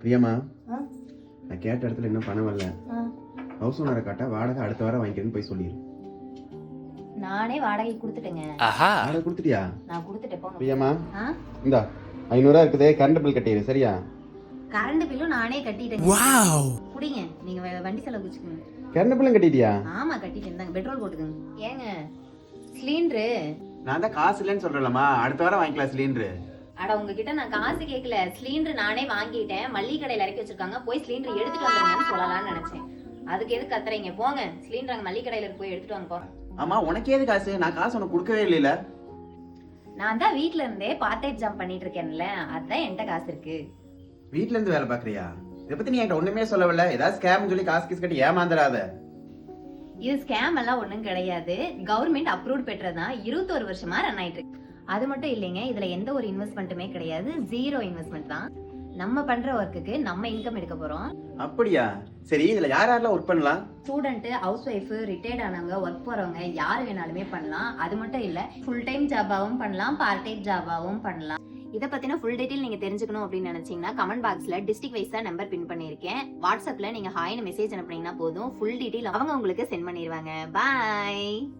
பிரியமா ஆ? நான் கேட்ட இடத்துல இன்னும் பணம் வரல. ஹவுஸ் ஓனரை காட்டா வாடகை அடுத்த வாரம் வாங்கிக்கிறேன்னு போய் சொல்லிடு நானே வாடகை கொடுத்துட்டேங்க. வாடகை கொடுத்துட்டியா? நான் கொடுத்துட்டேன் போங்க. பிரியமா ஆ? இந்தா ஐநூறுரூவா இருக்குது கரண்ட் பில் கட்டிடு சரியா? கரண்ட் பில்லும் நானே கட்டிட்டேங்க. குடிங்க நீங்க வ- வண்டி செலவு வச்சுக்கோங்க கரண்ட் பில்லும் கட்டிட்டியா? ஆமா கட்டிட்டேன் இருந்தாங்க பெட்ரோல் போட்டுக்கோங்க. ஏங்க சிலிண்டரு நான் தான் காசு இல்லைன்னு சொல்றேன்லம்மா அடுத்த வாரம் வாங்கிக்கலாம் சிலிண்டரு அட உங்ககிட்ட நான் காசு கேட்கல சிலிண்டர் நானே வாங்கிட்டேன். மல்லிகை கடையில இறக்கி வச்சிருக்காங்க. போய் சிலிண்டர் எடுத்துட்டு வந்துருங்கன்னு சொல்லலாம்னு நினைச்சேன். அதுக்கு எது கத்துறீங்க? போங்க. சிலிண்டர் அங்க மல்லிகை கடையில போய் எடுத்துட்டு வாங்க போறேன் ஆமா உனக்கு ஏது காசு? நான் காசு உனக்கு கொடுக்கவே இல்லைல. நான் தான் வீட்ல இருந்தே பார்ட் டைம் ஜாப் பண்ணிட்டு இருக்கேன்ல. அதான் என்கிட்ட காசு இருக்கு. வீட்ல இருந்து வேலை பாக்குறியா? இதை பத்தி நீ என்கிட்ட ஒண்ணுமே சொல்லவில்ல. ஏதாவது ஸ்கேம் சொல்லி காசு கீஸ் கட்டி ஏமாந்துடாத இது ஸ்கேம் எல்லாம் ஒண்ணும் கிடையாது. கவர்மெண்ட் அப்ரூவ் பெற்றதான் இருபத்தோரு வருஷமா ரன் ஆயிட்டு இருக்கு. அது மட்டும் இல்லைங்க இதுல எந்த ஒரு இன்வெஸ்ட்மெண்ட்டுமே கிடையாது. ஜீரோ இன்வெஸ்ட்மெண்ட் தான். நம்ம பண்ற ஒர்க்குக்கு நம்ம இன்கம் எடுக்க போறோம். அப்படியா? சரி இதுல யார் யாரெல்லாம் ஒர்க் பண்ணலாம்? ஸ்டூடெண்ட் ஹவுஸ் ஒய்ஃப் ரிட்டையர்ட் ஆனவங்க ஒர்க் போறவங்க யார் வேணாலுமே பண்ணலாம். அது மட்டும் இல்ல ஃபுல் டைம் ஜாபாவும் பண்ணலாம் பார்ட் டைம் ஜாபாவும் பண்ணலாம். இதை பத்தின ஃபுல் டீடைல் நீங்க தெரிஞ்சுக்கணும் அப்படின்னு நினைச்சீங்கன்னா கமெண்ட் பாக்ஸ்ல டிஸ்ட்ரிக்ட் வைஸா நம்பர் பின் பண்ணிருக்கேன் வாட்ஸ்அப்ல நீங்க ஹாய்னு மெசேஜ் அனுப்புனீங்கன்னா போதும். ஃபுல் டீடைல் அவங்க உங்களுக்கு சென்ட் பண்ணிடுவாங்க பாய்